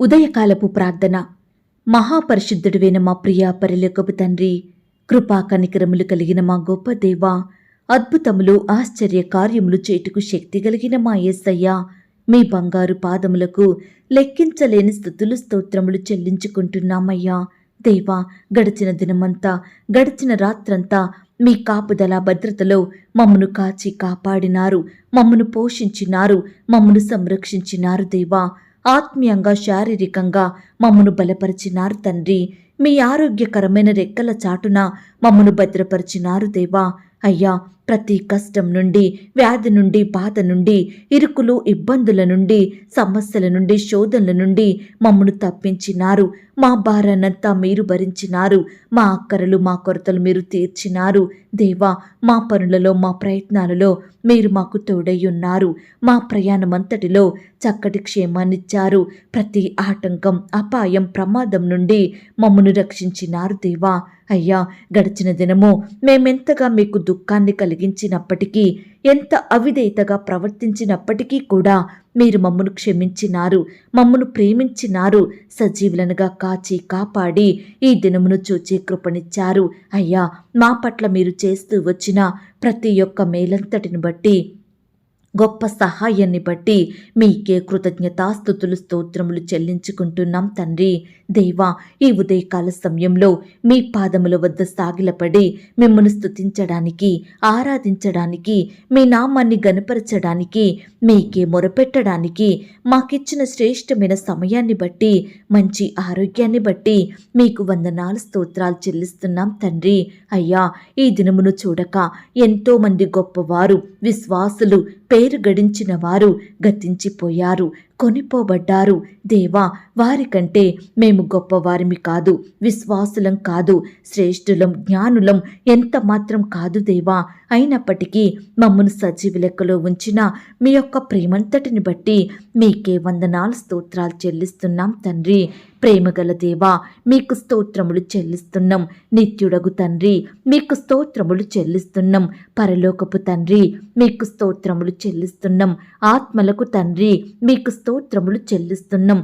ఉదయకాలపు ప్రార్థన. మహాపరిశుద్ధుడివైన మా ప్రియా పరిలోకపు తండ్రి కృపా కనికరములు కలిగిన మా గొప్ప దేవ అద్భుతములు ఆశ్చర్య కార్యములు చేటుకు శక్తి కలిగిన మా ఏసయ్య మీ బంగారు పాదములకు లెక్కించలేని స్థుతులు స్తోత్రములు చెల్లించుకుంటున్నామయ్యా. దేవా గడిచిన దినమంతా గడిచిన రాత్రంతా మీ కాపుదల భద్రతలో మమ్మను కాచి కాపాడినారు మమ్మను పోషించినారు మమ్మను సంరక్షించినారు దేవా. ఆత్మీయంగా శారీరకంగా మమ్మను బలపరిచినారు తండ్రి. మీ ఆరోగ్యకరమైన రెక్కల చాటున మమ్మను భద్రపరిచినారు దేవా. అయ్యా ప్రతి కష్టం నుండి వ్యాధి నుండి బాధ నుండి ఇరుకులు ఇబ్బందుల నుండి సమస్యల నుండి శోధనల నుండి మమ్మను తప్పించినారు. మా భారాన్నంతా మీరు భరించినారు. మా అక్కరలు మా కొరతలు మీరు తీర్చినారు. దేవా మా పనులలో మా ప్రయత్నాలలో మీరు మాకు తోడై ఉన్నారు. మా ప్రయాణమంతటిలో చక్కటి క్షేమాన్నిచ్చారు. ప్రతి ఆటంకం అపాయం ప్రమాదం నుండి మమ్మను రక్షించినారు దేవా. అయ్యా గడిచిన దినము మేమెంతగా మీకు దుఃఖాన్ని కలిగించినప్పటికీ ఎంత అవిధేయతగా ప్రవర్తించినప్పటికీ కూడా మీరు మమ్మను క్షమించినారు మమ్మను ప్రేమించినారు సజీవులనుగా కాచి కాపాడి ఈ దినమును చూచే కృపనిచ్చారు. అయ్యా మా పట్ల మీరు చేస్తూ వచ్చిన ప్రతి ఒక్క మేలంతటిని బట్టి గొప్ప సహాయాన్ని బట్టి మీకే కృతజ్ఞతాస్థుతులు స్తోత్రములు చెల్లించుకుంటున్నాం తండ్రి. దేవా ఈ ఉదయకాల సమయంలో మీ పాదముల వద్ద సాగిలపడి మిమ్మల్ని స్తుతించడానికి ఆరాధించడానికి మీ నామాన్ని గనపరచడానికి మీకే మొరపెట్టడానికి మాకిచ్చిన శ్రేష్టమైన సమయాన్ని బట్టి మంచి ఆరోగ్యాన్ని బట్టి మీకు వందనాలు స్తోత్రాలు చెల్లిస్తున్నాం తండ్రి. అయ్యా ఈ దినమును చూడక ఎంతోమంది గొప్పవారు విశ్వాసులు పేరు గడించిన వారు గతించిపోయారు. కొనిపోబడ్డారు. దేవా వారికంటే మేము గొప్పవారిమి కాదు విశ్వాసులం కాదు శ్రేష్ఠులం జ్ఞానులం ఎంత మాత్రం కాదు దేవా. అయినప్పటికీ మమ్మను సజీవ లెక్కలో ఉంచిన మీ యొక్క ప్రేమంతటిని బట్టి మీకే వందనాలు స్తోత్రాలు చెల్లిస్తున్నాం తండ్రి. ప్రేమగల దేవా మీకు స్తోత్రములు చెల్లిస్తున్నాం. నిత్యుడగు తండ్రి మీకు స్తోత్రములు చెల్లిస్తున్నాం. పరలోకపు తండ్రి మీకు స్తోత్రములు చెల్లిస్తున్నాం. ఆత్మలకు తండ్రి మీకు స్తోత్రములు చెల్లిస్తున్నాం.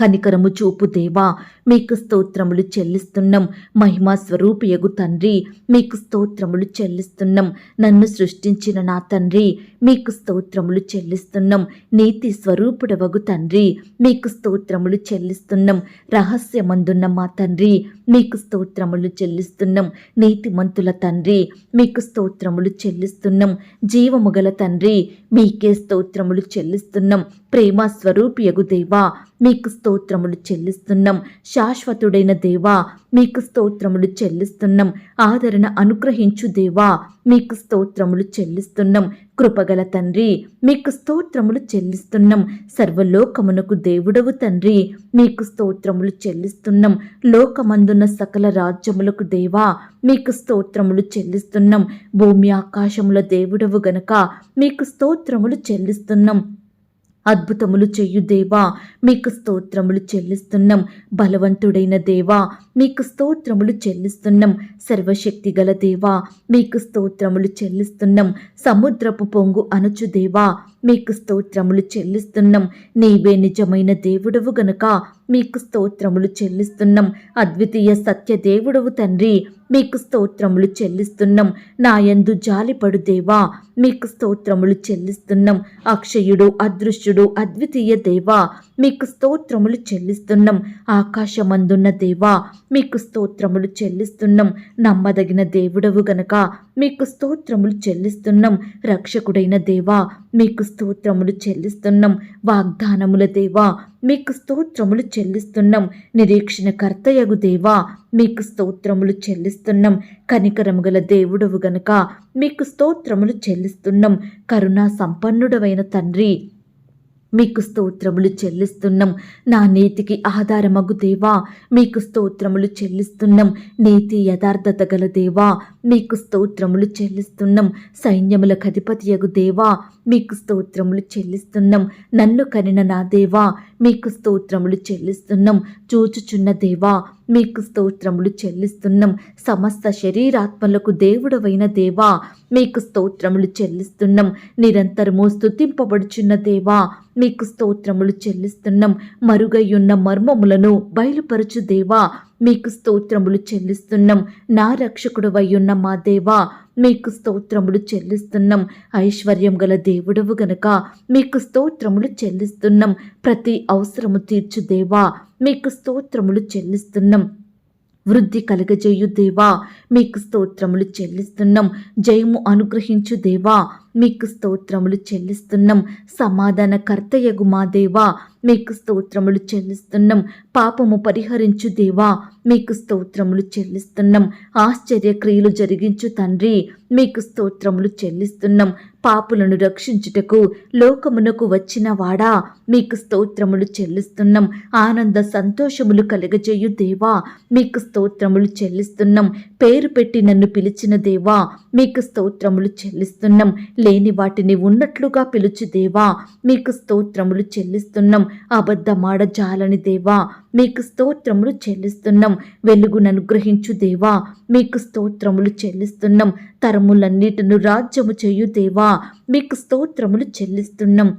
కనికరము చూపు దేవా మీకు స్తోత్రములు చెల్లిస్తున్నాం. మహిమా స్వరూపియగు తండ్రి మీకు స్తోత్రములు చెల్లిస్తున్నాం. నన్ను సృష్టించిన నా తండ్రి మీకు స్తోత్రములు చెల్లిస్తున్నాం. నీతి స్వరూపుడవగు తండ్రి మీకు స్తోత్రములు చెల్లిస్తున్నాం. రహస్యమందున్న మా తండ్రి మీకు స్తోత్రములు చెల్లిస్తున్నాం. నీతిమంతుల తండ్రి మీకు స్తోత్రములు చెల్లిస్తున్నాం. జీవముగల తండ్రి మీకే స్తోత్రములు చెల్లిస్తున్నాం. ప్రేమ స్వరూపియగు దేవా మీకు స్తోత్రములు చెల్లిస్తున్నాం. శాశ్వతుడైన దేవా మీకు స్తోత్రములు చెల్లిస్తున్నాం. ఆదరణ అనుగ్రహించు దేవా మీకు స్తోత్రములు చెల్లిస్తున్నాం. కృపగల తండ్రి మీకు స్తోత్రములు చెల్లిస్తున్నాం. సర్వలోకమునకు దేవుడవు తండ్రి మీకు స్తోత్రములు చెల్లిస్తున్నాం. లోకమందున్న సకల రాజ్యములకు దేవా మీకు స్తోత్రములు చెల్లిస్తున్నాం. భూమి ఆకాశముల దేవుడవు గనక మీకు స్తోత్రములు చెల్లిస్తున్నాం. అద్భుతములు చెయ్యు దేవా మీకు స్తోత్రములు చెల్లిస్తున్నాం. బలవంతుడైన దేవా మీకు స్తోత్రములు చెల్లిస్తున్నాం. సర్వశక్తి గల దేవా మీకు స్తోత్రములు చెల్లిస్తున్నాం. సముద్రపు పొంగు అనుచు దేవా మీకు స్తోత్రములు చెల్లిస్తున్నాం. నీవే నిజమైన దేవుడవు గనుక మీకు స్తోత్రములు చెల్లిస్తున్నాం. అద్వితీయ సత్య దేవుడవు తండ్రి మీకు స్తోత్రములు చెల్లిస్తున్నాం. నాయందు జాలిపడు దేవా మీకు స్తోత్రములు చెల్లిస్తున్నాం. అక్షయుడు అదృశ్యుడు అద్వితీయ దేవా మీకు స్తోత్రములు చెల్లిస్తున్నాం. ఆకాశమందున్న దేవా మీకు స్తోత్రములు చెల్లిస్తున్నాం. నమ్మదగిన దేవుడవు గనక మీకు స్తోత్రములు చెల్లిస్తున్నాం. రక్షకుడైన దేవా మీకు స్తోత్రములు చెల్లిస్తున్నాం. వాగ్దానముల దేవా మీకు స్తోత్రములు చెల్లిస్తున్నాం. నిరీక్షణ కర్తయగు దేవా మీకు స్తోత్రములు చెల్లిస్తున్నాం. కనికరము గల దేవుడవు గనక మీకు స్తోత్రములు చెల్లిస్తున్నాం. కరుణా సంపన్నుడవైన తండ్రి మీకు స్తోత్రములు చెల్లిస్తున్నాం. నా నీతికి ఆధారమగు దేవా మీకు స్తోత్రములు చెల్లిస్తున్నాం. నీతి యథార్థత గల దేవా మీకు స్తోత్రములు చెల్లిస్తున్నాం. సైన్యములకు అధిపతియగు దేవా మీకు స్తోత్రములు చెల్లిస్తున్నాం. నన్ను కనిన నా దేవా మీకు స్తోత్రములు చెల్లిస్తున్నాం. చూచుచున్న దేవా మీకు స్తోత్రములు చెల్లిస్తున్నాం. సమస్త శరీరాత్మలకు దేవుడవైన దేవా మీకు స్తోత్రములు చెల్లిస్తున్నాం. నిరంతరము స్తుతింపబడుచున్న దేవా మీకు స్తోత్రములు చెల్లిస్తున్నాం. మరుగయ్యున్న మర్మములను బయలుపరచు దేవా మీకు స్తోత్రములు చెల్లిస్తున్నాం. నా రక్షకుడు వయ్యున్న మా దేవా మీకు స్తోత్రములు చెల్లిస్తున్నాం. ఐశ్వర్యం గల దేవుడవు గనక మీకు స్తోత్రములు చెల్లిస్తున్నాం. ప్రతి అవసరము తీర్చు దేవా మీకు స్తోత్రములు చెల్లిస్తున్నాం. వృద్ధి కలగజేయు దేవా మీకు స్తోత్రములు చెల్లిస్తున్నాం. జయము అనుగ్రహించు దేవా మీకు స్తోత్రములు చెల్లిస్తున్నాం. సమాధాన కర్తయ్యగు మా దేవా మీకు స్తోత్రములు చెల్లిస్తున్నాం. పాపము పరిహరించు దేవా మీకు స్తోత్రములు చెల్లిస్తున్నాం. ఆశ్చర్య క్రియలు జరిగించు తండ్రి మీకు స్తోత్రములు చెల్లిస్తున్నాం. పాపులను రక్షించుటకు లోకమునకు వచ్చిన వాడా మీకు స్తోత్రములు చెల్లిస్తున్నాం. ఆనంద సంతోషములు కలగజేయు దేవా మీకు స్తోత్రములు చెల్లిస్తున్నాం. పేరు పెట్టి నన్ను పిలిచిన దేవా మీకు స్తోత్రములు చెల్లిస్తున్నాం. లేని వాటిని ఉన్నట్లుగా పిలుచు దేవా మీకు స్తోత్రములు చెల్లిస్తున్నాం. అబద్ధమాడ జాలని దేవా మీకు స్తోత్రములు చెల్లిస్తున్నాం. వెలుగును అనుగ్రహించు దేవా మీకు స్తోత్రములు చెల్లిస్తున్నాం. తరములన్నిటిను రాజ్యము చేయు దేవా మీకు స్తోత్రములు చెల్లిస్తున్నాం.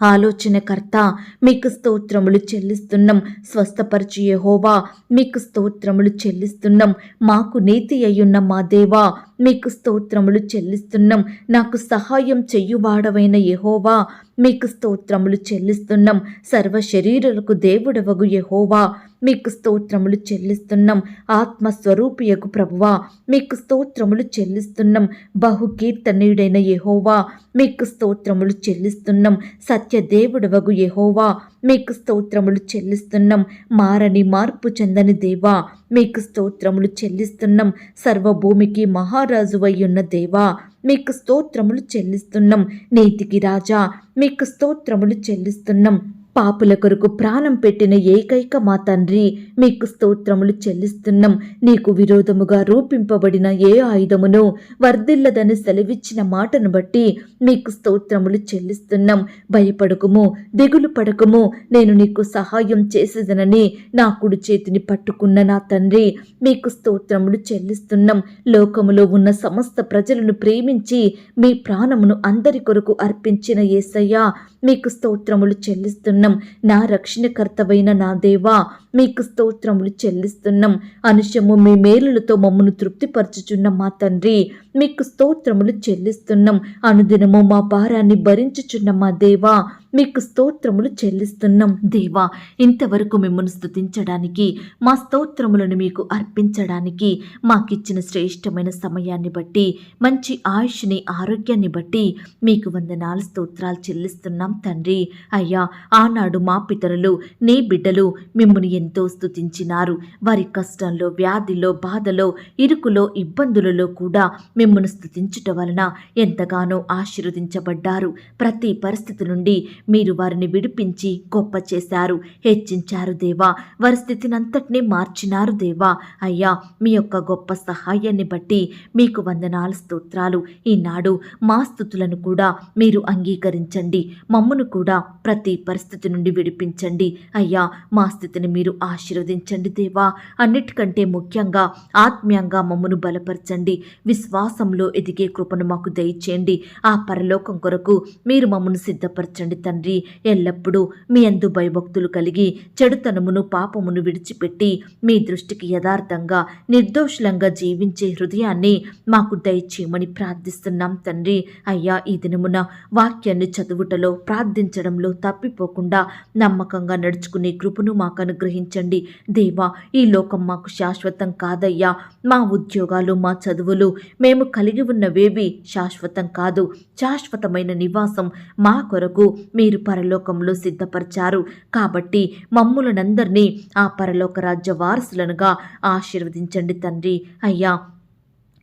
ఆలోచనకర్త మీకు స్తోత్రములు చెల్లిస్తున్నాం. స్వస్థపరచు యహోవా మీకు స్తోత్రములు చెల్లిస్తున్నాం. మాకు నీతి అయ్యున్న మా దేవా మీకు స్తోత్రములు చెల్లిస్తున్నాం. నాకు సహాయం చెయ్యువాడవైన యహోవా మీకు స్తోత్రములు చెల్లిస్తున్నాం. సర్వ శరీరులకు దేవుడవగు యహోవా మీకు స్తోత్రములు చెల్లిస్తున్నాం. ఆత్మస్వరూపియకు ప్రభువా మీకు స్తోత్రములు చెల్లిస్తున్నాం. బహుకీర్తనీయుడైన యహోవా మీకు స్తోత్రములు చెల్లిస్తున్నాం. సత్యదేవుడవగు యహోవా మీకు స్తోత్రములు చెల్లిస్తున్నాం. మారని మార్పు చెందని దేవా మీకు స్తోత్రములు చెల్లిస్తున్నాం. సర్వభూమికి మహారాజు అయ్యున్న దేవా మీకు స్తోత్రములు చెల్లిస్తున్నాం. నీతికి రాజా మీకు స్తోత్రములు చెల్లిస్తున్నాం. పాపుల కొరకు ప్రాణం పెట్టిన ఏకైక మా తండ్రి. మీకు స్తోత్రములు చెల్లిస్తున్నాం. నీకు విరోధముగా రూపింపబడిన ఏ ఆయుధమును వర్ధిల్లదని సెలవిచ్చిన మాటను బట్టి మీకు స్తోత్రములు చెల్లిస్తున్నాం. భయపడకుము దిగులు పడకుము. నేను నీకు సహాయం చేసేదనని నా కుడి చేతిని పట్టుకున్న నా తండ్రి. మీకు స్తోత్రములు చెల్లిస్తున్నాం. లోకములో ఉన్న సమస్త ప్రజలను ప్రేమించి మీ ప్రాణమును అందరి కొరకు అర్పించిన ఏసయ్య మీకు స్తోత్రములు చెల్లిస్తున్నాం. నా రక్షణకర్తవైన నా దేవా మీకు స్తోత్రములు చెల్లిస్తున్నాం. అనుషము మీ మేలులతో మమ్మను తృప్తిపరచుచున్న మా తండ్రి మీకు స్తోత్రములు చెల్లిస్తున్నాం. అనుదినము మా భారాన్ని భరించుచున్న మా దేవా మీకు స్తోత్రములు చెల్లిస్తున్నాం. దేవా ఇంతవరకు మిమ్మల్ని స్తుతించడానికి మా స్తోత్రములను మీకు అర్పించడానికి మాకిచ్చిన శ్రేష్టమైన సమయాన్ని బట్టి మంచి ఆయుష్ని ఆరోగ్యాన్ని బట్టి మీకు వందనాలు స్తోత్రాలు చెల్లిస్తున్నాం తండ్రి. అయ్యా ఆనాడు మా పితరులు నీ బిడ్డలు మిమ్మల్ని ఎంతో స్తుతించినారు. వారి కష్టంలో వ్యాధిలో బాధలో ఇరుకులో ఇబ్బందులలో కూడా మిమ్మల్ని స్తుతించుట వలన ఎంతగానో ఆశీర్వదించబడ్డారు. ప్రతి పరిస్థితి నుండి మీరు వారిని విడిపించి గొప్ప చేశారు. హెచ్చించారు దేవా. వారి స్థితినంతటినీ మార్చినారు దేవా. అయ్యా మీ యొక్క గొప్ప సహాయాన్ని బట్టి మీకు వందనాలు స్తోత్రాలు. ఈనాడు మా స్థుతులను కూడా మీరు అంగీకరించండి. మమ్మను కూడా ప్రతి పరిస్థితి నుండి విడిపించండి. అయ్యా మా స్థితిని మీరు ఆశీర్వదించండి దేవా. అన్నిటికంటే ముఖ్యంగా ఆత్మీయంగా మమ్మను బలపరచండి. విశ్వాసంలో ఎదిగే కృపను మాకు దయచేయండి. ఆ పరలోకం కొరకు మీరు మమ్మను సిద్ధపరచండి తండ్రి. ఎల్లప్పుడూ మీ అందు భయభక్తులు కలిగి చెడుతనమును పాపమును విడిచిపెట్టి మీ దృష్టికి యథార్థంగా నిర్దోషులంగా జీవించే హృదయాన్ని మాకు దయచేయమని ప్రార్థిస్తున్నాం తండ్రి. అయ్యా ఈ దినమున వాక్యాన్ని చదువుటలో ప్రార్థించడంలో తప్పిపోకుండా నమ్మకంగా నడుచుకునే కృపను మాకు అనుగ్రహించండి దేవా ఈ లోకం మాకు శాశ్వతం కాదయ్యా. మా ఉద్యోగాలు మా చదువులు మేము కలిగి ఉన్నవేవి శాశ్వతం కాదు. శాశ్వతమైన నివాసం మా కొరకు మీరు పరలోకంలో సిద్ధపరిచారు. కాబట్టి మమ్ములనందరినీ ఆ పరలోక రాజ్య వారసులనుగా ఆశీర్వదించండి తండ్రి. అయ్యా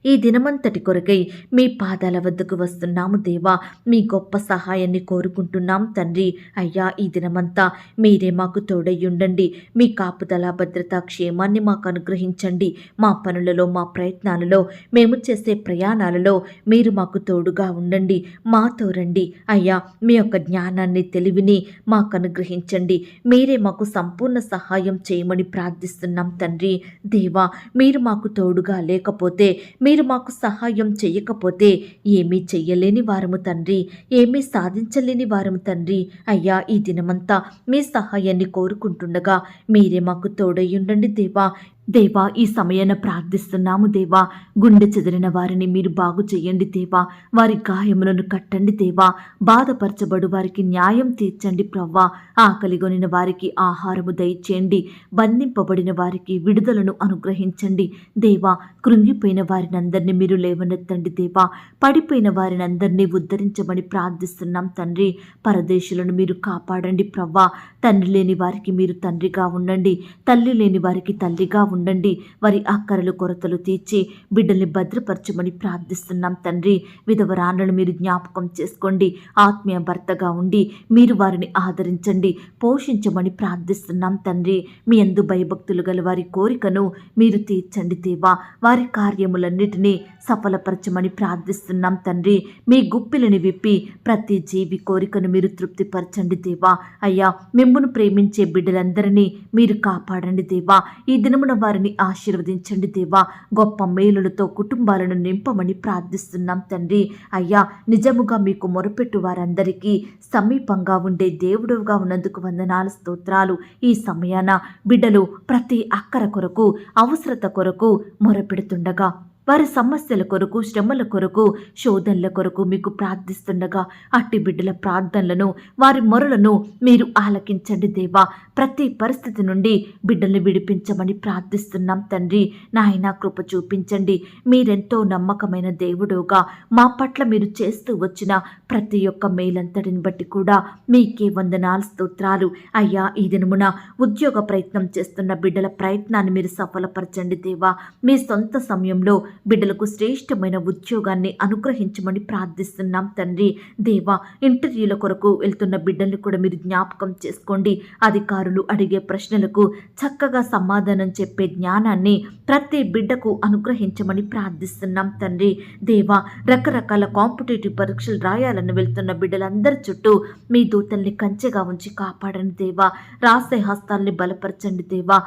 ఈ దినమంతటి కొరకై మీ పాదాల వద్దకు వస్తున్నాము దేవా. మీ గొప్ప సహాయాన్ని కోరుకుంటున్నాం తండ్రి. అయ్యా ఈ దినమంతా మీరే మాకు తోడయ్యుండండి. మీ కాపుదల భద్రత క్షేమాన్ని మాకు అనుగ్రహించండి. మా పనులలో మా ప్రయత్నాలలో మేము చేసే ప్రయాణాలలో మీరు మాకు తోడుగా ఉండండి. మాతో రండి. అయ్యా మీ యొక్క జ్ఞానాన్ని తెలివిని మాకు అనుగ్రహించండి. మీరే మాకు సంపూర్ణ సహాయం చేయమని ప్రార్థిస్తున్నాం తండ్రి. దేవా మీరు మాకు తోడుగా లేకపోతే మీరు మీరు మాకు సహాయం చేయకపోతే ఏమీ చెయ్యలేని వారము తండ్రి. ఏమీ సాధించలేని వారము తండ్రి. అయ్యా ఈ దినమంతా మీ సహాయాన్ని కోరుకుంటుండగా మీరే మాకు తోడయ్యుండండి దేవా. దేవా ఈ సమయాన ప్రార్థిస్తున్నాము దేవా. గుండె చెదిరిన వారిని మీరు బాగు చేయండి దేవా. వారి గాయములను కట్టండి దేవా. బాధపరచబడు వారికి న్యాయం తీర్చండి ప్రవ్వా. ఆకలిగొనిన వారికి ఆహారము దయచేయండి. బంధింపబడిన వారికి విడుదలను అనుగ్రహించండి దేవా. కృంగిపోయిన వారినందరినీ మీరు లేవనెత్తండి దేవా. పడిపోయిన వారినందరినీ ఉద్ధరించమని ప్రార్థిస్తున్నాం తండ్రి. పరదేశులను మీరు కాపాడండి ప్రవ్వా. తండ్రి లేని వారికి మీరు తండ్రిగా ఉండండి. తల్లి లేని వారికి తల్లిగా ఉండండి ఉండండి. వారి అక్కరలు కొరతలు తీర్చి బిడ్డల్ని భద్రపరచమని ప్రార్థిస్తున్నాం తండ్రి. విధవరాన్లను మీరు జ్ఞాపకం చేసుకోండి. ఆత్మీయ భర్తగా ఉండి మీరు వారిని ఆదరించండి. పోషించమని ప్రార్థిస్తున్నాం తండ్రి. మీ అందు భయభక్తులు గల వారి కోరికను మీరు తీర్చండి దేవా. వారి కార్యములన్నిటినీ సఫలపరచమని ప్రార్థిస్తున్నాం తండ్రి. మీ గుప్పిలని విప్పి ప్రతి జీవి కోరికను మీరు తృప్తిపరచండి దేవా. అయ్యా మిమ్మను ప్రేమించే బిడ్డలందరినీ మీరు కాపాడండి దేవా. ఈ దినమున వారిని ఆశీర్వదించండి దేవా. గొప్ప మేలులతో కుటుంబాలను నింపమని ప్రార్థిస్తున్నాం తండ్రి. అయ్యా నిజముగా మీకు మొరపెట్టు వారందరికీ సమీపంగా ఉండే దేవుడుగా ఉన్నందుకు వందనాలు స్తోత్రాలు. ఈ సమయాన బిడ్డలు ప్రతి అక్కర కొరకు అవసరత కొరకు మొరపెడుతుండగా వారి సమస్యల కొరకు శ్రమల కొరకు శోధనల కొరకు మీకు ప్రార్థిస్తుండగా అట్టి బిడ్డల ప్రార్థనలను వారి మొరలను మీరు ఆలకించండి దేవా. ప్రతి పరిస్థితి నుండి బిడ్డల్ని విడిపించమని ప్రార్థిస్తున్నాం తండ్రి. నాయన కృప చూపించండి. మీరెంతో నమ్మకమైన దేవుడుగా. మా పట్ల మీరు చేస్తూ వచ్చిన ప్రతి ఒక్క మేలంతటిని బట్టి కూడా మీకే వందనాలు స్తోత్రాలు. అయ్యా ఈ దినమున ఉద్యోగ ప్రయత్నం చేస్తున్న బిడ్డల ప్రయత్నాన్ని మీరు సఫలపరచండి దేవా. మీ సొంత సమయంలో బిడ్డలకు శ్రేష్టమైన ఉద్యోగాన్ని అనుగ్రహించమని ప్రార్థిస్తున్నాం తండ్రి. దేవా ఇంటర్వ్యూల కొరకు వెళ్తున్న బిడ్డల్ని కూడా మీరు జ్ఞాపకం చేసుకోండి. అధికారులు అడిగే ప్రశ్నలకు చక్కగా సమాధానం చెప్పే జ్ఞానాన్ని ప్రతి బిడ్డకు అనుగ్రహించమని ప్రార్థిస్తున్నాం తండ్రి. దేవా రకరకాల కాంపిటేటివ్ పరీక్షలు రాయాలని వెళ్తున్న బిడ్డలందరి చుట్టూ మీ దూతల్ని కంచెగా ఉంచి కాపాడండి దేవా. రాసే హస్తాల్ని బలపరచండి దేవా.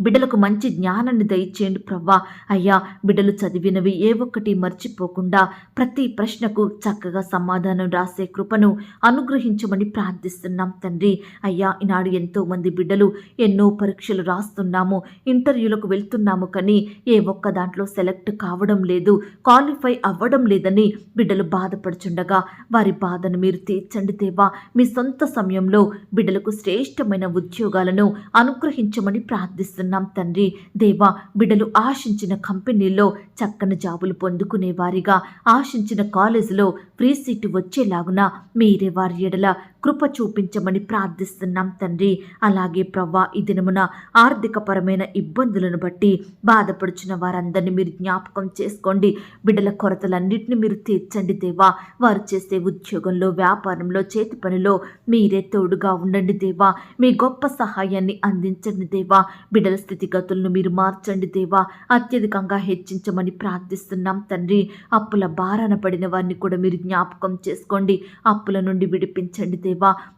బిడ్డలకు మంచి జ్ఞానాన్ని దయచేయండి ప్రవ్వా. అయ్యా బిడ్డలు చదివినవి ఏ ఒక్కటి మర్చిపోకుండా ప్రతి ప్రశ్నకు చక్కగా సమాధానం రాసే కృపను అనుగ్రహించమని ప్రార్థిస్తున్నాం తండ్రి. అయ్యా ఈనాడు ఎంతో మంది బిడ్డలు ఎన్నో పరీక్షలు రాస్తున్నాము ఇంటర్వ్యూలకు వెళ్తున్నాము కానీ ఏ ఒక్క దాంట్లో సెలెక్ట్ కావడం లేదు క్వాలిఫై అవ్వడం లేదని బిడ్డలు బాధపడుచుండగా వారి బాధను మీరు తీర్చండి దేవా. మీ సొంత సమయంలో బిడ్డలకు శ్రేష్టమైన ఉద్యోగాలను అనుగ్రహించమని ప్రార్థిస్తున్నాం. ప్రార్థిస్తున్నాం తండ్రి. దేవా బిడ్డలు ఆశించిన కంపెనీల్లో చక్కని జాబులు పొందుకునే వారిగా ఆశించిన కాలేజీలో ఫ్రీ సీటు వచ్చేలాగున మీరే వారి ఎడల కృప చూపించమని ప్రార్థిస్తున్నాం తండ్రి. అలాగే ప్రవ్వా ఈ దినమున ఆర్థికపరమైన ఇబ్బందులను బట్టి బాధపడుచున్న వారందరినీ మీరు జ్ఞాపకం చేసుకోండి. బిడ్డల కొరతలన్నింటినీ మీరు తీర్చండి దేవా. వారు చేసే ఉద్యోగంలో వ్యాపారంలో చేతి పనిలో మీరే తోడుగా ఉండండి దేవా. మీ గొప్ప సహాయాన్ని అందించండి దేవా. బిడ్డల స్థితిగతులను మీరు మార్చండి దేవా. అత్యధికంగా హెచ్చించమని ప్రార్థిస్తున్నాం తండ్రి. అప్పుల భారాన పడిన వారిని కూడా మీరు జ్ఞాపకం చేసుకోండి. అప్పుల నుండి విడిపించండి దేవా.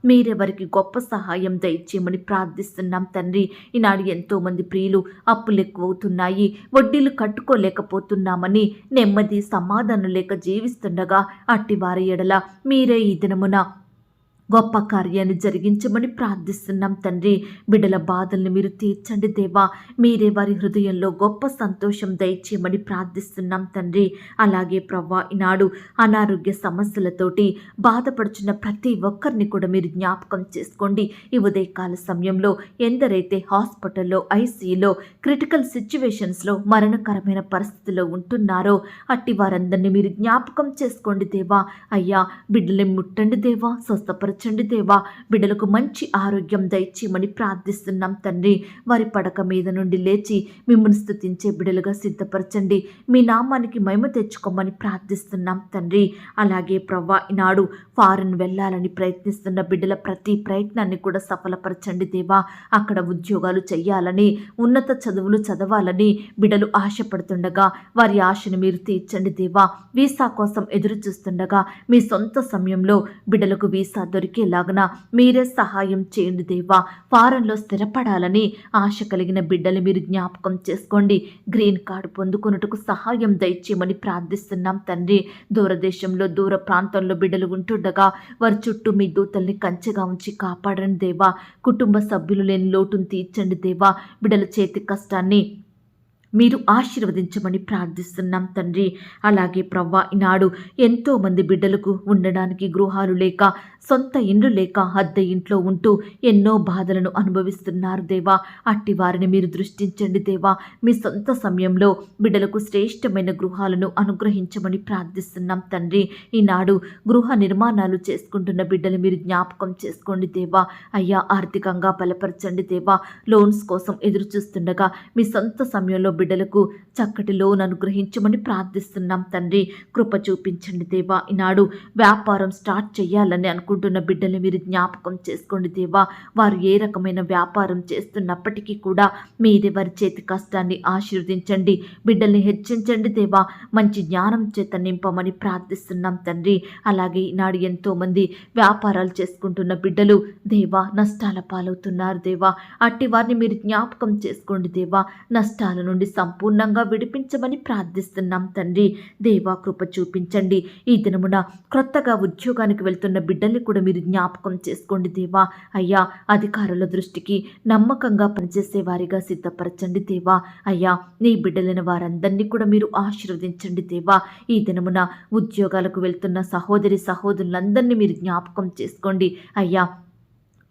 మీరెవరికి గొప్ప సహాయం దయచేయమని ప్రార్థిస్తున్నాం తండ్రి. ఈనాడు ఎంతో మంది ప్రియులు అప్పులు ఎక్కువవుతున్నాయి వడ్డీలు కట్టుకోలేకపోతున్నామని నెమ్మది సమాధానం లేక జీవిస్తుండగా అట్టి వారి ఎడల మీరే ఈ దినమున గొప్ప కార్యాన్ని జరిగించమని ప్రార్థిస్తున్నాం తండ్రి. బిడ్డల బాధల్ని మీరు తీర్చండి దేవా. మీరే వారి హృదయంలో గొప్ప సంతోషం దయచేయమని ప్రార్థిస్తున్నాం తండ్రి. అలాగే ప్రవ్వా ఈనాడు అనారోగ్య సమస్యలతోటి బాధపడుచున్న ప్రతి ఒక్కరిని కూడా మీరు జ్ఞాపకం చేసుకోండి. ఈ ఉదయకాల సమయంలో ఎందరైతే హాస్పిటల్లో ఐసీయూలో క్రిటికల్ సిచ్యువేషన్స్లో మరణకరమైన పరిస్థితిలో ఉంటున్నారో అట్టి వారందరినీ మీరు జ్ఞాపకం చేసుకోండి దేవా. అయ్యా బిడ్డల్ని ముట్టండి దేవా. స్వస్థపరచండి చండి దేవా. బిడ్డలకు మంచి ఆరోగ్యం దయచేయమని ప్రార్థిస్తున్నాం తండ్రి. వారి పడక మీద నుండి లేచి మిమ్మల్ని స్థుతించే బిడలుగా సిద్ధపరచండి. మీ నామానికి మహిమ తెచ్చుకోమని ప్రార్థిస్తున్నాం తండ్రి. అలాగే ప్రవ్వా ఈనాడు ఫారెన్ వెళ్ళాలని ప్రయత్నిస్తున్న బిడ్డల ప్రతి ప్రయత్నాన్ని కూడా సఫలపరచండి దేవా. అక్కడ ఉద్యోగాలు చేయాలని ఉన్నత చదువులు చదవాలని బిడ్డలు ఆశపడుతుండగా వారి ఆశను మీరు తీర్చండి దేవా. వీసా కోసం ఎదురు చూస్తుండగా మీ సొంత సమయంలో బిడ్డలకు వీసా దొరికి దొరికేలాగున మీరే సహాయం చేయండి దేవా. ఫారెన్లో స్థిరపడాలని ఆశ కలిగిన బిడ్డలు మీరు జ్ఞాపకం చేసుకోండి. గ్రీన్ కార్డు పొందుకొనుటకు సహాయం దయచేయమని ప్రార్థిస్తున్నాం తండ్రి. దూరదేశంలో దూర ప్రాంతంలో బిడ్డలు ఉంటుండగా వారి చుట్టూ మీ దూతల్ని కంచెగా ఉంచి కాపాడండి దేవా. కుటుంబ సభ్యులు లేని లోటును తీర్చండి దేవా. బిడ్డల చేతి కష్టాన్ని మీరు ఆశీర్వదించమని ప్రార్థిస్తున్నాం తండ్రి. అలాగే ప్రవ్వా ఈనాడు ఎంతోమంది బిడ్డలకు ఉండడానికి గృహాలు లేక సొంత ఇండ్లు లేక అద్దె ఇంట్లో ఉంటూ ఎన్నో బాధలను అనుభవిస్తున్నారు దేవా. అట్టి వారిని మీరు దృష్టించండి దేవా. మీ సొంత సమయంలో బిడ్డలకు శ్రేష్టమైన గృహాలను అనుగ్రహించమని ప్రార్థిస్తున్నాం తండ్రి. ఈనాడు గృహ నిర్మాణాలు చేసుకుంటున్న బిడ్డలు మీరు జ్ఞాపకం చేసుకోండి దేవా. అయ్యా ఆర్థికంగా బలపరచండి దేవా. లోన్స్ కోసం ఎదురు చూస్తుండగా మీ సొంత సమయంలో బిడ్డలకు చక్కటి లోన్ అనుగ్రహించమని ప్రార్థిస్తున్నాం తండ్రి. కృప చూపించండి దేవా. ఈనాడు వ్యాపారం స్టార్ట్ చేయాలని అనుకుంటున్నాను బిడ్డల్ని మీరు జ్ఞాపకం చేసుకోండి దేవా. వారు ఏ రకమైన వ్యాపారం చేస్తున్నప్పటికీ కూడా మీరే వారి చేతి కష్టాన్ని ఆశీర్వదించండి. బిడ్డల్ని హెచ్చించండి దేవా. మంచి జ్ఞానం చేత నింపమని ప్రార్థిస్తున్నాం తండ్రి. అలాగే ఈనాడు ఎంతోమంది వ్యాపారాలు చేసుకుంటున్న బిడ్డలు దేవా నష్టాల పాలవుతున్నారు దేవా. అట్టి వారిని మీరు జ్ఞాపకం చేసుకోండి దేవా. నష్టాల నుండి సంపూర్ణంగా విడిపించమని ప్రార్థిస్తున్నాం తండ్రి. దేవా కృప చూపించండి. ఈ దినమున క్రొత్తగా ఉద్యోగానికి వెళ్తున్న బిడ్డల్ని కూడా మీరు జ్ఞాపకం చేసుకోండి దేవా. అయ్యా అధికారుల దృష్టికి నమ్మకంగా పనిచేసే వారిగా సిద్ధపరచండి దేవా. అయ్యా నీ బిడ్డలైన వారందరినీ కూడా మీరు ఆశీర్వదించండి దేవా. ఈ దినమున ఉద్యోగాలకు వెళ్తున్న సహోదరి సహోదరులందరినీ మీరు జ్ఞాపకం చేసుకోండి. అయ్యా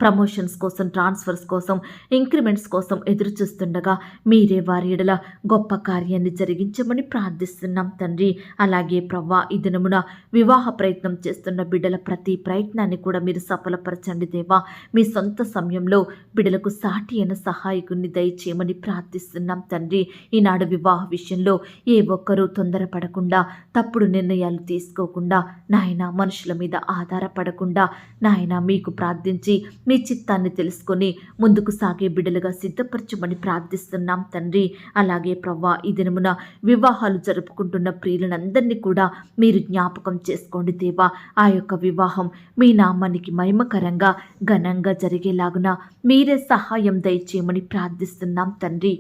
ప్రమోషన్స్ కోసం ట్రాన్స్ఫర్స్ కోసం ఇంక్రిమెంట్స్ కోసం ఎదురు చూస్తుండగా మీరే వారి ఎడల గొప్ప కార్యాన్ని జరిగించమని ప్రార్థిస్తున్నాం తండ్రి. అలాగే ప్రవ్వా ఈ దినమున వివాహ ప్రయత్నం చేస్తున్న బిడ్డల ప్రతి ప్రయత్నాన్ని కూడా మీరు సఫలపరచండి దేవా. మీ సొంత సమయంలో బిడ్డలకు సాటి అయిన సహాయకుని దయచేయమని ప్రార్థిస్తున్నాం తండ్రి. ఈనాడు వివాహ విషయంలో ఏ ఒక్కరూ తొందరపడకుండా తప్పుడు నిర్ణయాలు తీసుకోకుండా నాయన మనుషుల మీద ఆధారపడకుండా నాయన మీకు ప్రార్థించి మీ చిత్తాన్ని తెలుసుకొని ముందుకు సాగే బిడ్డలుగా సిద్ధపరచమని ప్రార్థిస్తున్నాం తండ్రి. అలాగే ప్రవ్వా ఈ దినమున వివాహాలు జరుపుకుంటున్న ప్రియులందరినీ కూడా మీరు జ్ఞాపకం చేసుకోండి దేవా. ఆ యొక్క వివాహం మీ నామానికి మహిమకరంగా ఘనంగా జరిగేలాగున మీరే సహాయం దయచేయమని ప్రార్థిస్తున్నాం తండ్రి.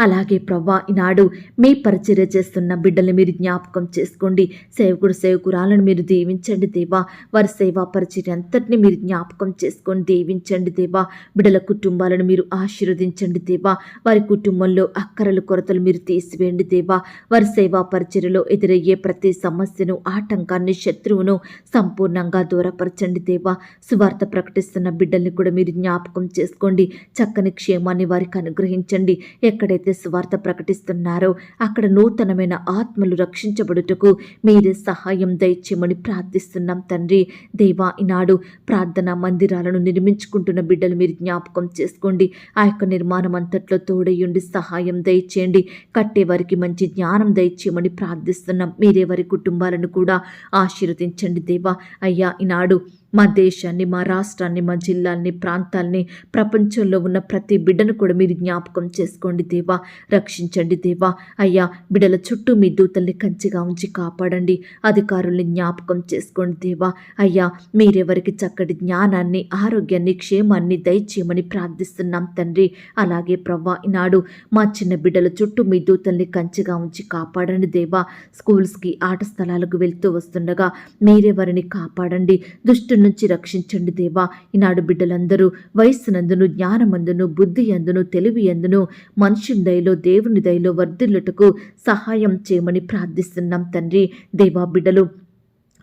అలాగే ప్రవ్వా ఈనాడు మీ పరిచర్య చేస్తున్న బిడ్డల్ని మీరు జ్ఞాపకం చేసుకోండి. సేవకుడు సేవకురాలను మీరు దీవించండి దేవా. వారి సేవా పరిచర్య అంతటిని మీరు జ్ఞాపకం చేసుకొని దీవించండి దేవా. బిడ్డల కుటుంబాలను మీరు ఆశీర్వదించండి దేవా. వారి కుటుంబంలో అక్కరలు కొరతలు మీరు తీసివేయండి దేవా. వారి సేవా పరిచర్యలో ఎదురయ్యే ప్రతి సమస్యను ఆటంకాన్ని శత్రువును సంపూర్ణంగా దూరపరచండి దేవా. సువార్త ప్రకటిస్తున్న బిడ్డల్ని కూడా మీరు జ్ఞాపకం చేసుకోండి. చక్కని క్షేమాన్ని వారికి అనుగ్రహించండి. ఎక్కడైతే సువార్త ప్రకటిస్తున్నారో. అక్కడ నూతనమైన ఆత్మలు రక్షించబడుటకు మీరే సహాయం దయచేయమని ప్రార్థిస్తున్నాం తండ్రి. దేవా ఈనాడు ప్రార్థనా మందిరాలను నిర్మించుకుంటున్న బిడ్డలు మీరు జ్ఞాపకం చేసుకోండి. ఆ యొక్క నిర్మాణం అంతట్లో తోడయ్యుండి సహాయం దయచేయండి. కట్టే వారికి మంచి జ్ఞానం దయచేయమని ప్రార్థిస్తున్నాం. మీరే వారి కుటుంబాలను కూడా ఆశీర్వదించండి దేవా. అయ్యా ఈనాడు మా దేశాన్ని మా రాష్ట్రాన్ని మా జిల్లాల్ని ప్రాంతాల్ని ప్రపంచంలో ఉన్న ప్రతి బిడ్డను కూడా మీరు జ్ఞాపకం చేసుకోండి దేవా. రక్షించండి దేవా. అయ్యా బిడ్డల చుట్టూ మీ దూతల్ని కంచిగా ఉంచి కాపాడండి. అధికారుల్ని జ్ఞాపకం చేసుకోండి దేవా. అయ్యా మీరెవరికి చక్కటి జ్ఞానాన్ని ఆరోగ్యాన్ని క్షేమాన్ని దయచేయమని ప్రార్థిస్తున్నాం తండ్రి. అలాగే ప్రవ్వా ఈనాడు మా చిన్న బిడ్డల చుట్టూ మీ దూతల్ని కంచిగా ఉంచి కాపాడండి దేవా. స్కూల్స్కి ఆట స్థలాలకు వెళ్తూ వస్తుండగా మీరెవరిని కాపాడండి. దుష్టు నుంచి రక్షించండి దేవా. ఈనాడు బిడ్డలందరూ వయస్సునందును జ్ఞానమందును బుద్ధి అందును తెలివి అందును మనుషుని దయలో దేవుని దయలో వర్ధిల్లుటకు సహాయం చేయమని ప్రార్థిస్తున్నాం తండ్రి. దేవా బిడ్డలు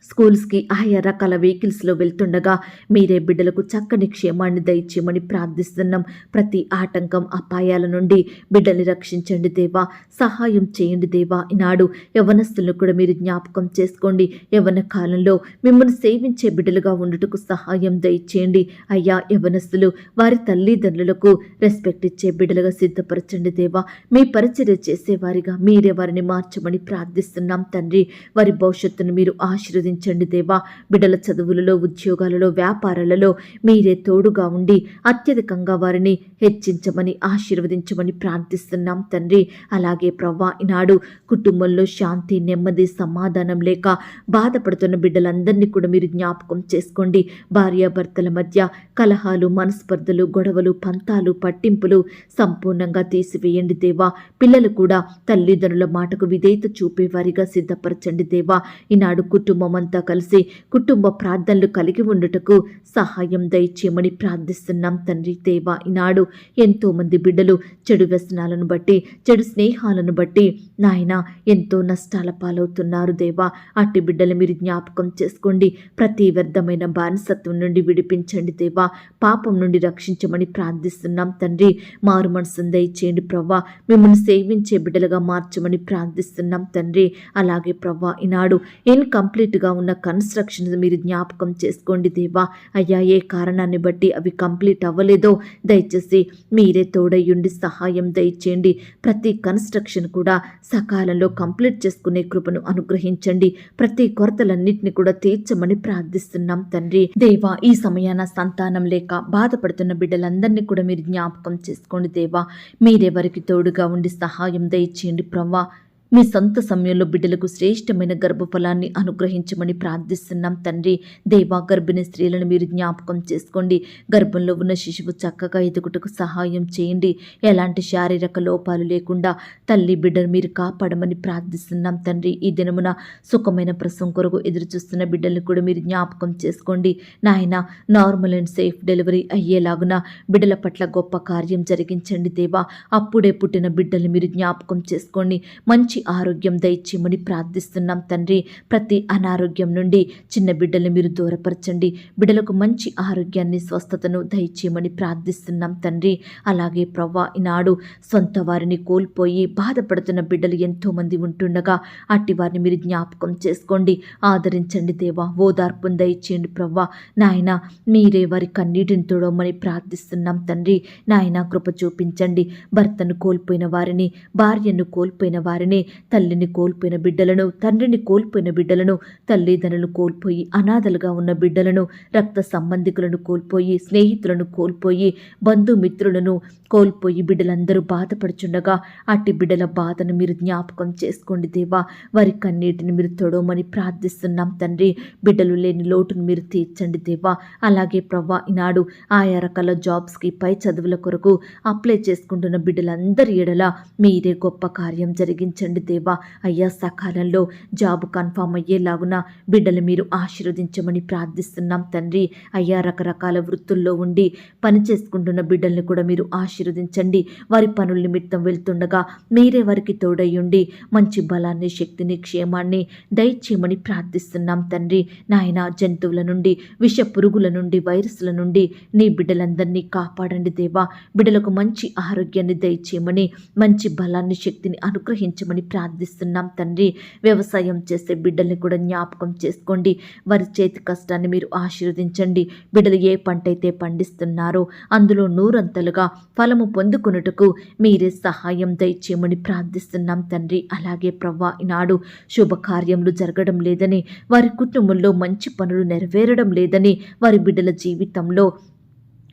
స్కూల్స్కి ఆయా రకాల వెహికల్స్లో వెళ్తుండగా మీరే బిడ్డలకు చక్కని క్షేమాన్ని దయచేయమని ప్రార్థిస్తున్నాం. ప్రతి ఆటంకం అపాయాల నుండి బిడ్డల్ని రక్షించండి దేవా సహాయం చేయండి దేవా. ఈనాడు యవనస్తులను కూడా మీరు జ్ఞాపకం చేసుకోండి. యవన కాలంలో మిమ్మల్ని సేవించే బిడ్డలుగా ఉండుటకు సహాయం దయచేయండి. అయ్యా యవనస్తులు వారి తల్లిదండ్రులకు రెస్పెక్ట్ ఇచ్చే బిడ్డలుగా సిద్ధపరచండి దేవా. మీ పరిచర్య చేసేవారిగా మీరే వారిని మార్చమని ప్రార్థిస్తున్నాం తండ్రి. వారి భవిష్యత్తును మీరు ఆశీర్వదించండి. ఆశీర్వదించండి దేవా. బిడ్డల చదువులలో ఉద్యోగాలలో వ్యాపారాలలో మీరే తోడుగా ఉండి అత్యధికంగా వారిని హెచ్చించమని ఆశీర్వదించమని ప్రార్థిస్తున్నాం తండ్రి. అలాగే ప్రవ్వా ఈనాడు కుటుంబంలో శాంతి నెమ్మది సమాధానం లేక బాధపడుతున్న బిడ్డలందరినీ కూడా మీరు జ్ఞాపకం చేసుకోండి. భార్యాభర్తల మధ్య కలహాలు మనస్పర్ధలు గొడవలు పంతాలు పట్టింపులు సంపూర్ణంగా తీసివేయండి దేవా. పిల్లలు కూడా తల్లిదండ్రుల మాటకు విధేయత చూపేవారిగా సిద్ధపరచండి దేవా. ఈనాడు కుటుంబం అంతా కలిసి కుటుంబ ప్రార్థనలు కలిగి ఉండుటకు సహాయం దయచేయమని ప్రార్థిస్తున్నాం తండ్రి దేవా. ఈనాడు ఎంతోమంది బిడ్డలు చెడు వ్యసనాలను బట్టి చెడు స్నేహాలను బట్టి నాయన ఎంతో నష్టాల పాలవుతున్నారు దేవా. అట్టి బిడ్డలు మీరు జ్ఞాపకం చేసుకోండి. ప్రతి వ్యర్థమైన బానిసత్వం నుండి విడిపించండి దేవా. పాపం నుండి రక్షించమని ప్రార్థిస్తున్నాం తండ్రి. మారు మనసును దయచేయండి ప్రవ్వా. మిమ్మల్ని సేవించే బిడ్డలుగా మార్చమని ప్రార్థిస్తున్నాం తండ్రి. అలాగే ప్రవ్వా ఈనాడు ఇన్కంప్లీట్గా ఉన్న కన్స్ట్రక్షన్ మీరు జ్ఞాపకం చేసుకోండి దేవా. అయ్యా ఏ కారణాన్ని బట్టి అవి కంప్లీట్ అవ్వలేదో దయచేసి మీరే తోడయ్యుండి సహాయం దయచేయండి. ప్రతి కన్స్ట్రక్షన్ కూడా సకాలంలో కంప్లీట్ చేసుకునే కృపను అనుగ్రహించండి. ప్రతి కొరతలన్నింటినీ కూడా తీర్చమని ప్రార్థిస్తున్నాం తండ్రి. దేవా ఈ సమయాన సంతానం లేక బాధపడుతున్న బిడ్డలందరినీ కూడా మీరు జ్ఞాపకం చేసుకోండి దేవా. మీరెవరికి తోడుగా ఉండి సహాయం దయచేయండి ప్రవ్వా. మీ సొంత సమయంలో బిడ్డలకు శ్రేష్టమైన గర్భఫలాన్ని అనుగ్రహించమని ప్రార్థిస్తున్నాం తండ్రి. దేవా గర్భిణీ స్త్రీలను మీరు జ్ఞాపకం చేసుకోండి. గర్భంలో ఉన్న శిశువు చక్కగా ఎదుగుటకు సహాయం చేయండి. ఎలాంటి శారీరక లోపాలు లేకుండా తల్లి బిడ్డను మీరు కాపాడమని ప్రార్థిస్తున్నాం తండ్రి. ఈ దినమున సుఖమైన ప్రసవం కొరకు ఎదురుచూస్తున్న బిడ్డలను కూడా మీరు జ్ఞాపకం చేసుకోండి. నాయన నార్మల్ అండ్ సేఫ్ డెలివరీ అయ్యేలాగున బిడ్డల పట్ల గొప్ప కార్యం జరిగించండి దేవా. అప్పుడే పుట్టిన బిడ్డలు మీరు జ్ఞాపకం చేసుకోండి. మంచి మంచి ఆరోగ్యం దయచేయమని ప్రార్థిస్తున్నాం తండ్రి. ప్రతి అనారోగ్యం నుండి చిన్న బిడ్డల్ని మీరు దూరపరచండి. బిడ్డలకు మంచి ఆరోగ్యాన్ని స్వస్థతను దయచేయమని ప్రార్థిస్తున్నాం తండ్రి. అలాగే ప్రవ్వా ఈనాడు సొంత వారిని కోల్పోయి బాధపడుతున్న బిడ్డలు ఎంతోమంది ఉంటుండగా అట్టి వారిని మీరు జ్ఞాపకం చేసుకోండి. ఆదరించండి దేవా ఓదార్పును దయచేయండి ప్రవ్వా. నాయన మీరే వారి కన్నీటిని తోడమని ప్రార్థిస్తున్నాం తండ్రి. నాయన కృప చూపించండి. భర్తను కోల్పోయిన వారిని భార్యను కోల్పోయిన వారిని తల్లిని కోల్పోయిన బిడ్డలను తండ్రిని కోల్పోయిన బిడ్డలను తల్లిదండ్రులను కోల్పోయి అనాథలుగా ఉన్న బిడ్డలను రక్త సంబంధికులను కోల్పోయి స్నేహితులను కోల్పోయి బంధుమిత్రులను కోల్పోయి బిడ్డలందరూ బాధపడుచుండగా అట్టి బిడ్డల బాధను మీరు జ్ఞాపకం చేసుకోండి దేవా. వారి కన్నీటిని మీరు తొడవమని ప్రార్థిస్తున్నాం తండ్రి. బిడ్డలు లేని లోటును మీరు తీర్చండి దేవా. అలాగే ప్రవ్వా ఈనాడు ఆయా రకాల జాబ్స్కి పై చదువుల కొరకు అప్లై చేసుకుంటున్న బిడ్డలందరి ఎడల మీరే గొప్ప కార్యం జరిగించండి. దేవా. అయ్యా సకాలంలో జాబ్ కన్ఫామ్ అయ్యేలాగున బిడ్డలు మీరు ఆశీర్వదించమని ప్రార్థిస్తున్నాం తండ్రి. అయ్యా రకరకాల వృత్తుల్లో ఉండి పని చేసుకుంటున్న బిడ్డల్ని కూడా మీరు ఆశీర్వదించండి. వారి పనుల నిమిత్తం వెళ్తుండగా మీరే వారికి తోడయ్యుండి మంచి బలాన్ని శక్తిని క్షేమాన్ని దయచేయమని ప్రార్థిస్తున్నాం తండ్రి. నాయన జంతువుల నుండి విష పురుగుల నుండి వైరస్ల నుండి నీ బిడ్డలందరినీ కాపాడండి దేవా. బిడ్డలకు మంచి ఆరోగ్యాన్ని దయచేయమని మంచి బలాన్ని శక్తిని అనుగ్రహించమని ప్రార్థిస్తున్నాం తండ్రి. వ్యవసాయం చేసే బిడ్డల్ని కూడా జ్ఞాపకం చేసుకోండి. వారి చేతి కష్టాన్ని మీరు ఆశీర్వదించండి. బిడ్డలు ఏ పంట అయితే పండిస్తున్నారో అందులో నూరంతలుగా ఫలము పొందుకొనుటకు మీరే సహాయం దయచేయమని ప్రార్థిస్తున్నాం తండ్రి. అలాగే ప్రవ్వా ఈనాడు శుభకార్యములు జరగడం లేదని వారి కుటుంబంలో మంచి పనులు నెరవేరడం లేదని వారి బిడ్డల జీవితంలో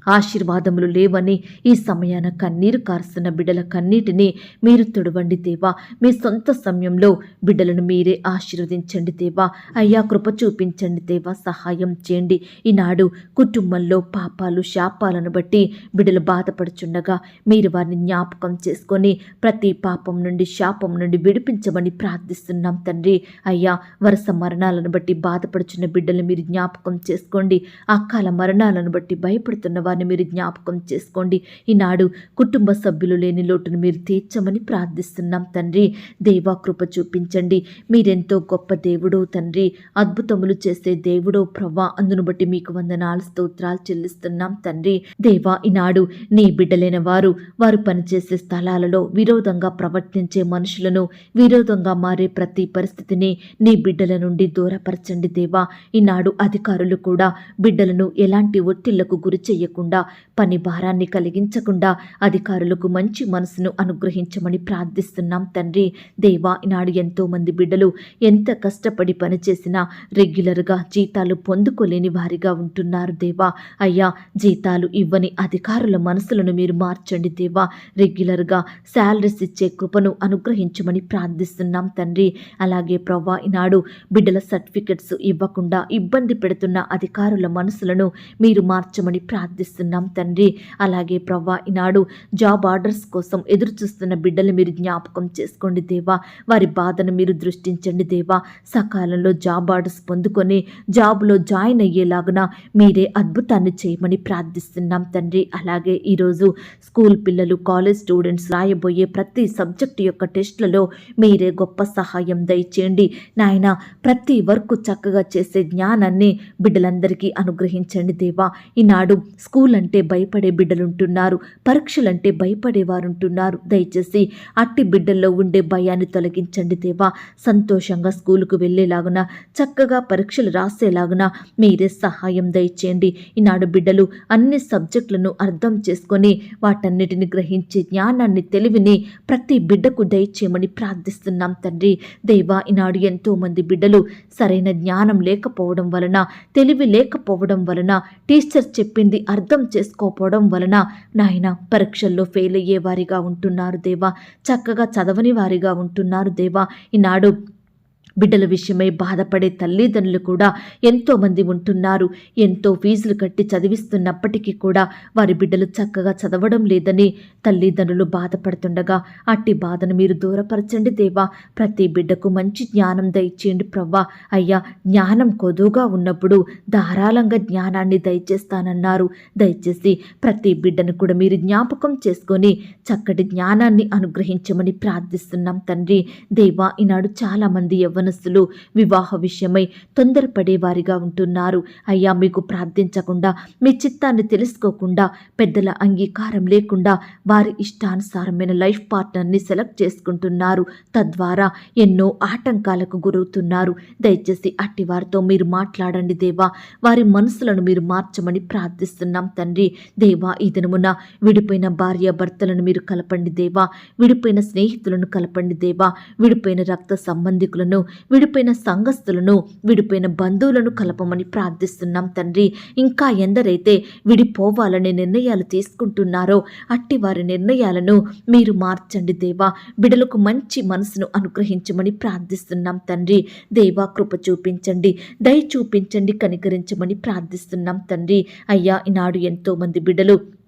ఆశీర్వాదములు లేవని ఈ సమయాన కన్నీరు కారుస్తున్న బిడ్డల కన్నీటిని మీరు తుడవండి దేవా. మీ సొంత సమయంలో బిడ్డలను మీరే ఆశీర్వదించండి దేవా. అయ్యా కృప చూపించండి దేవా సహాయం చేయండి. ఈనాడు కుటుంబంలో పాపాలు శాపాలను బట్టి బిడ్డలు బాధపడుచుండగా మీరు వారిని జ్ఞాపకం చేసుకొని ప్రతి పాపం నుండి శాపం నుండి విడిపించమని ప్రార్థిస్తున్నాం తండ్రి. అయ్యా వరుస మరణాలను బట్టి బాధపడుచున్న బిడ్డలు మీరు జ్ఞాపకం చేసుకోండి. అకాల మరణాలను బట్టి భయపడుతున్న వారిని మీరు జ్ఞాపకం చేసుకోండి. ఈనాడు కుటుంబ సభ్యులు లేని లోటును మీరు తీర్చమని ప్రార్థిస్తున్నాం తండ్రి. దేవా కృప చూపించండి. మీరెంతో గొప్ప దేవుడో తండ్రి. అద్భుతములు చేసే దేవుడో ప్రవ్వా. అందును బట్టి మీకు వందనాలు స్తోత్రాలు చెల్లిస్తున్నాం తండ్రి. దేవా ఈనాడు నీ బిడ్డలైన వారు వారు పనిచేసే స్థలాలలో విరోధంగా ప్రవర్తించే మనుషులను విరోధంగా మారే ప్రతి పరిస్థితిని నీ బిడ్డల నుండి దూరపరచండి దేవా. ఈనాడు అధికారులు కూడా బిడ్డలను ఎలాంటి ఒత్తిళ్ళకు గురి చెయ్యకుండా చేయకుండా పని భారాన్ని కలిగించకుండా అధికారులకు మంచి మనసును అనుగ్రహించమని ప్రార్థిస్తున్నాం తండ్రి. దేవా ఈనాడు ఎంతో మంది బిడ్డలు ఎంత కష్టపడి పనిచేసినా రెగ్యులర్గా జీతాలు పొందుకోలేని వారిగా ఉంటున్నారు దేవా. అయ్యా జీతాలు ఇవ్వని అధికారుల మనసులను మీరు మార్చండి దేవా. రెగ్యులర్గా శాలరీస్ ఇచ్చే కృపను అనుగ్రహించమని ప్రార్థిస్తున్నాం తండ్రి. అలాగే ప్రవ్వా ఈనాడు బిడ్డల సర్టిఫికెట్స్ ఇవ్వకుండా ఇబ్బంది పెడుతున్న అధికారుల మనసులను మీరు మార్చమని ప్రార్థిస్తున్నాం. తండ్రి. అలాగే ప్రవ్వా ఈనాడు జాబ్ ఆర్డర్స్ కోసం ఎదురు చూస్తున్న బిడ్డలు మీరు జ్ఞాపకం చేసుకోండి దేవా. వారి బాధను మీరు దృష్టించండి దేవా. సకాలంలో జాబ్ ఆర్డర్స్ పొందుకొని జాబ్లో జాయిన్ అయ్యేలాగున మీరే అద్భుతాన్ని చేయమని ప్రార్థిస్తున్నాం తండ్రి. అలాగే ఈరోజు స్కూల్ పిల్లలు కాలేజ్ స్టూడెంట్స్ రాయబోయే ప్రతి సబ్జెక్టు యొక్క టెస్ట్లలో మీరే గొప్ప సహాయం దయచేయండి. నాయన ప్రతి వర్క్ చక్కగా చేసే జ్ఞానాన్ని బిడ్డలందరికీ అనుగ్రహించండి దేవా. ఈనాడు స్కూల్ అంటే భయపడే బిడ్డలుంటున్నారు పరీక్షలంటే భయపడేవారు ఉంటున్నారు దయచేసి అట్టి బిడ్డల్లో ఉండే భయాన్ని తొలగించండి దేవా. సంతోషంగా స్కూలుకు వెళ్ళేలాగున చక్కగా పరీక్షలు రాసేలాగున మీరే సహాయం దయచేయండి. ఈనాడు బిడ్డలు అన్ని సబ్జెక్టులను అర్థం చేసుకొని వాటన్నిటిని గ్రహించే జ్ఞానాన్ని తెలివిని ప్రతి బిడ్డకు దయచేయమని ప్రార్థిస్తున్నాం తండ్రి. దేవా ఈనాడు ఎంతో మంది బిడ్డలు సరైన జ్ఞానం లేకపోవడం వలన తెలివి లేకపోవడం వలన టీచర్ చెప్పింది అర్థం అర్థం చేసుకోపోవడం వలన నాయన పరీక్షల్లో ఫెయిల్ అయ్యే వారిగా ఉంటున్నారు దేవా. చక్కగా చదవని వారిగా ఉంటున్నారు దేవా. ఈనాడు బిడ్డల విషయమై బాధపడే తల్లిదండ్రులు కూడా ఎంతోమంది ఉంటున్నారు. ఎంతో ఫీజులు కట్టి చదివిస్తున్నప్పటికీ కూడా వారి బిడ్డలు చక్కగా చదవడం లేదని తల్లిదండ్రులు బాధపడుతుండగా అట్టి బాధను మీరు దూరపరచండి దేవా. ప్రతి బిడ్డకు మంచి జ్ఞానం దయచేయండి ప్రవ్వా. అయ్యా జ్ఞానం కొదువుగా ఉన్నప్పుడు ధారాళంగా జ్ఞానాన్ని దయచేస్తానన్నారు. దయచేసి ప్రతి బిడ్డను కూడా మీరు జ్ఞాపకం చేసుకొని చక్కటి జ్ఞానాన్ని అనుగ్రహించమని ప్రార్థిస్తున్నాం తండ్రి. దేవా ఈనాడు చాలామంది యవ్వనస్తులు వివాహ విషయమై తొందరపడే వారిగా ఉంటున్నారు. అయ్యా మీకు ప్రార్థించకుండా మీ చిత్తాన్ని తెలుసుకోకుండా పెద్దల అంగీకారం లేకుండా వారి ఇష్టానుసారమైన లైఫ్ పార్ట్నర్ని సెలెక్ట్ చేసుకుంటున్నారు. తద్వారా ఎన్నో ఆటంకాలకు గురవుతున్నారు. దయచేసి అట్టి వారితో మీరు మాట్లాడండి దేవా. వారి మనసులను మీరు మార్చమని ప్రార్థిస్తున్నాం తండ్రి. దేవా ఈ దినమున విడిపోయిన భార్య భర్తలను మీరు కలపండి దేవా. విడిపోయిన స్నేహితులను కలపండి దేవా. విడిపోయిన రక్త సంబంధికులను విడిపోయిన సంఘస్థులను విడిపోయిన బంధువులను కలపమని ప్రార్థిస్తున్నాం తండ్రి. ఇంకా ఎందరైతే విడిపోవాలనే నిర్ణయాలు తీసుకుంటున్నారో అట్టి వారి నిర్ణయాలను మీరు మార్చండి దేవా. బిడలకు మంచి మనసును అనుగ్రహించమని ప్రార్థిస్తున్నాం తండ్రి. దేవా కృప చూపించండి. దయ చూపించండి కనికరించమని ప్రార్థిస్తున్నాం తండ్రి. అయ్యా ఈనాడు ఎంతోమంది బిడలు బిడ్డలు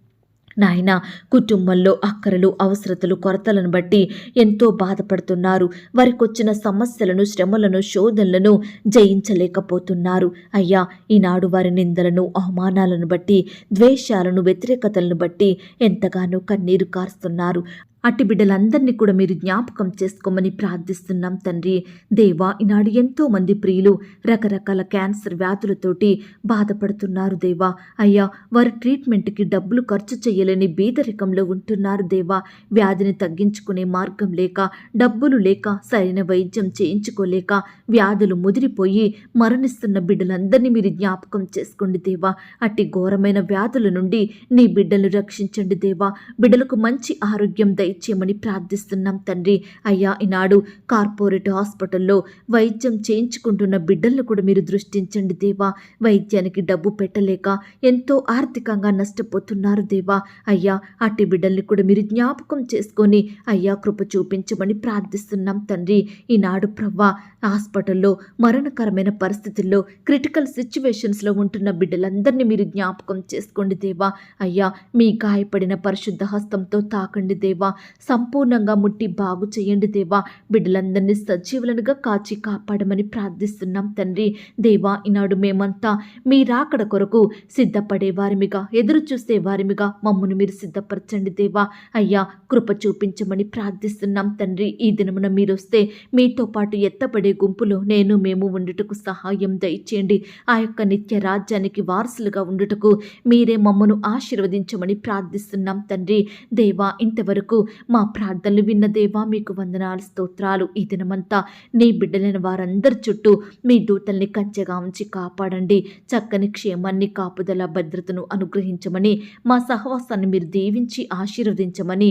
నాయన కుటుంబంలో అక్కరలు అవసరతలు కొరతలను బట్టి ఎంతో బాధపడుతున్నారు. వారికొచ్చిన సమస్యలను శ్రమలను శోధనలను జయించలేకపోతున్నారు. అయ్యా ఈనాడు వారి నిందలను అవమానాలను బట్టి ద్వేషాలను వ్యతిరేకతలను బట్టి ఎంతగానో కన్నీరు కారుస్తున్నారు. అట్టి బిడ్డలందరినీ కూడా మీరు జ్ఞాపకం చేసుకోమని ప్రార్థిస్తున్నాం తండ్రి. దేవా ఈనాడు ఎంతో మంది ప్రియులు రకరకాల క్యాన్సర్ వ్యాధులతోటి బాధపడుతున్నారు దేవా. అయ్యా వారి ట్రీట్మెంట్కి డబ్బులు ఖర్చు చేయలేని బీదరికంలో ఉంటున్నారు దేవా. వ్యాధిని తగ్గించుకునే మార్గం లేక డబ్బులు లేక సరైన వైద్యం చేయించుకోలేక వ్యాధులు ముదిరిపోయి మరణిస్తున్న బిడ్డలందరినీ మీరు జ్ఞాపకం చేసుకోండి దేవా. అట్టి ఘోరమైన వ్యాధుల నుండి నీ బిడ్డలు రక్షించండి దేవా. బిడ్డలకు మంచి ఆరోగ్యం దయచేయమని ప్రార్థిస్తున్నాం తండ్రి. అయ్యా ఈనాడు కార్పొరేట్ హాస్పిటల్లో వైద్యం చేయించుకుంటున్న బిడ్డలను కూడా మీరు దృష్టించండి దేవా. వైద్యానికి డబ్బు పెట్టలేక ఎంతో ఆర్థికంగా నష్టపోతున్నారు దేవా. అయ్యా అట్టి బిడ్డల్ని కూడా మీరు జ్ఞాపకం చేసుకొని అయ్యా కృప చూపించమని ప్రార్థిస్తున్నాం తండ్రి. ఈనాడు ప్రవ్వా హాస్పిటల్లో మరణకరమైన పరిస్థితుల్లో క్రిటికల్ సిచ్యువేషన్స్లో ఉంటున్న బిడ్డలందరినీ మీరు జ్ఞాపకం చేసుకోండి దేవా. అయ్యా మీ గాయపడిన పరిశుద్ధ హస్తంతో తాకండి దేవా. సంపూర్ణంగా ముట్టి బాగు చేయండి దేవా. బిడ్డలందరినీ సజీవులనుగా కాచి కాపాడమని ప్రార్థిస్తున్నాం తండ్రి. దేవా ఈనాడు మేమంతా మీ రాకడ కొరకు సిద్ధపడే వారిమిగా ఎదురు చూసే వారిమిగా మమ్మను మీరు సిద్ధపరచండి దేవా. అయ్యా కృప చూపించమని ప్రార్థిస్తున్నాం తండ్రి. ఈ దినమున మీరు వస్తే మీతో పాటు ఎత్తపడే గుంపులో నేను మేము ఉండుటకు సహాయం దయచేయండి. ఆ యొక్క నిత్య రాజ్యానికి వారసులుగా ఉండుటకు మీరే మమ్మను ఆశీర్వదించమని ప్రార్థిస్తున్నాం తండ్రి. దేవా ఇంతవరకు మా ప్రార్థనలు విన్న దేవా మీకు వందనాలు స్తోత్రాలు. ఈ దినమంతా నీ బిడ్డలైన వారందరి చుట్టూ మీ దూతల్ని కంచెగా ఉంచి కాపాడండి. చక్కని క్షేమాన్ని కాపుదల భద్రతను అనుగ్రహించమని మా సహవాసాన్ని మీరు దీవించి ఆశీర్వదించమని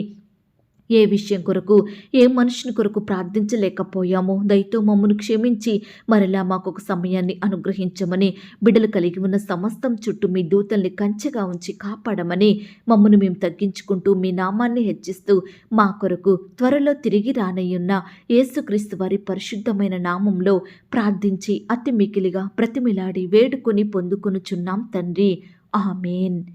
ఏ విషయం కొరకు ఏ మనుషుని కొరకు ప్రార్థించలేకపోయామో దయతో మమ్మను క్షమించి మరలా మాకు ఒక సమయాన్ని అనుగ్రహించమని బిడ్డలు కలిగి ఉన్న సమస్తం చుట్టూ మీ దూతల్ని కంచెగా ఉంచి కాపాడమని మమ్మను మేము తగ్గించుకుంటూ మీ నామాన్ని హెచ్చిస్తూ మా కొరకు త్వరలో తిరిగి రానయ్యున్న యేసుక్రీస్తు వారి పరిశుద్ధమైన నామంలో ప్రార్థించి అతి మికిలిగా ప్రతిమిలాడి వేడుకొని పొందుకొనుచున్నాం తండ్రి. ఆమెన్.